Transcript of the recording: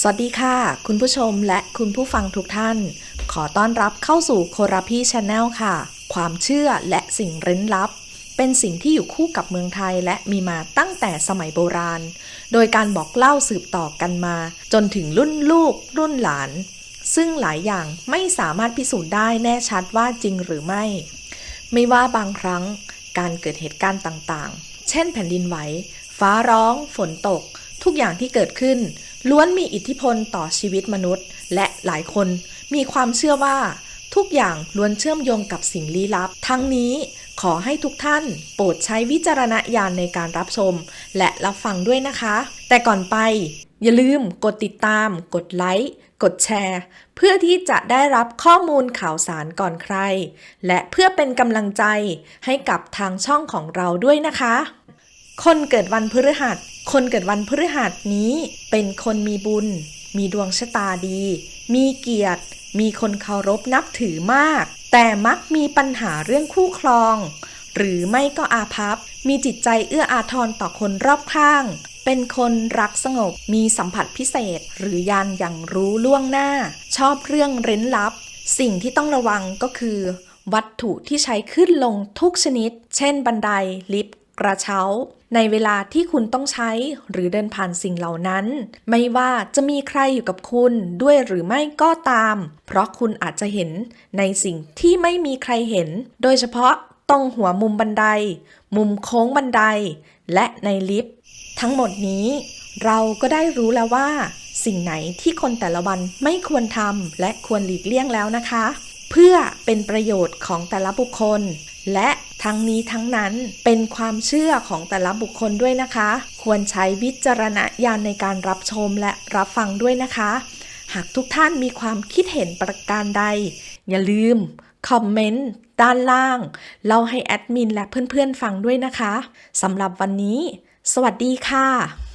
สวัสดีค่ะ คุณผู้ชมและคุณผู้ฟังทุกท่าน ขอต้อนรับเข้าสู่โคราพีชาแนลค่ะ ความเชื่อและสิ่งเร้นลับ เป็นสิ่งที่อยู่คู่กับเมืองไทยและมีมาตั้งแต่สมัยโบราณ โดยการบอกเล่าสืบต่อกันมา จนถึงรุ่นลูก รุ่นหลาน ซึ่งหลายอย่างไม่สามารถพิสูจน์ได้แน่ชัดว่าจริงหรือไม่ ไม่ว่าบางครั้งการเกิดเหตุการณ์ต่างๆ เช่นแผ่นดินไหว ฟ้าร้อง ฝนตก ทุกอย่างที่เกิดขึ้น ล้วนมีอิทธิพลต่อชีวิตมนุษย์ และหลายคนมีความเชื่อว่า ทุกอย่างล้วนเชื่อมโยงกับสิ่งลี้ลับ ทั้งนี้ขอให้ทุกท่านโปรดใช้วิจารณญาณในการรับชม และรับฟังด้วยนะคะ แต่ก่อนไป อย่าลืมกดติดตาม กดไลค์กดแชร์ เพื่อที่จะได้รับข้อมูลข่าวสารก่อนใคร และเพื่อเป็นกำลังใจให้กับทางช่องของเราด้วยนะคะ คนเกิดวันพฤหัส คนเกิดวันพฤหัสนี้เป็นคนมีบุญ มีดวงชะตาดี มีเกียรติ มีคนเคารพนับถือมาก แต่มักมีปัญหาเรื่องคู่ครอง หรือไม่ก็อาภัพ มีจิตใจเอื้ออาทรต่อคนรอบข้าง เป็นคนรักสงบ มีสัมผัสพิเศษ หรือยานอย่างรู้ล่วงหน้า ชอบเรื่องเร้นลับ สิ่งที่ต้องระวังก็คือ วัตถุที่ใช้ขึ้นลงทุกชนิด เช่นบันไดลิฟต์ กระเช้า ในเวลาที่คุณต้องใช้หรือเดินผ่านสิ่งเหล่านั้น ไม่ว่าจะมีใครอยู่กับคุณด้วยหรือไม่ก็ตาม เพราะคุณอาจจะเห็นในสิ่งที่ไม่มีใครเห็น โดยเฉพาะตรงหัวมุมบันได มุมโค้งบันได และในลิฟต์ทั้งหมดนี้เราก็ได้รู้แล้วว่า สิ่งไหนที่คนแต่ละวันไม่ควรทำและควรหลีกเลี่ยงแล้วนะคะ เพื่อเป็นประโยชน์ของแต่ละบุคคล และทั้งนี้ทั้งนั้นเป็นความเชื่อของแต่ละบุคคลด้วยนะคะ ควรใช้วิจารณญาณในการรับชมและรับฟังด้วยนะคะ หากทุกท่านมีความคิดเห็นประการใด อย่าลืมคอมเมนต์ด้านล่าง เล่าให้แอดมินและเพื่อนๆฟังด้วยนะคะสำหรับวันนี้ สวัสดีค่ะ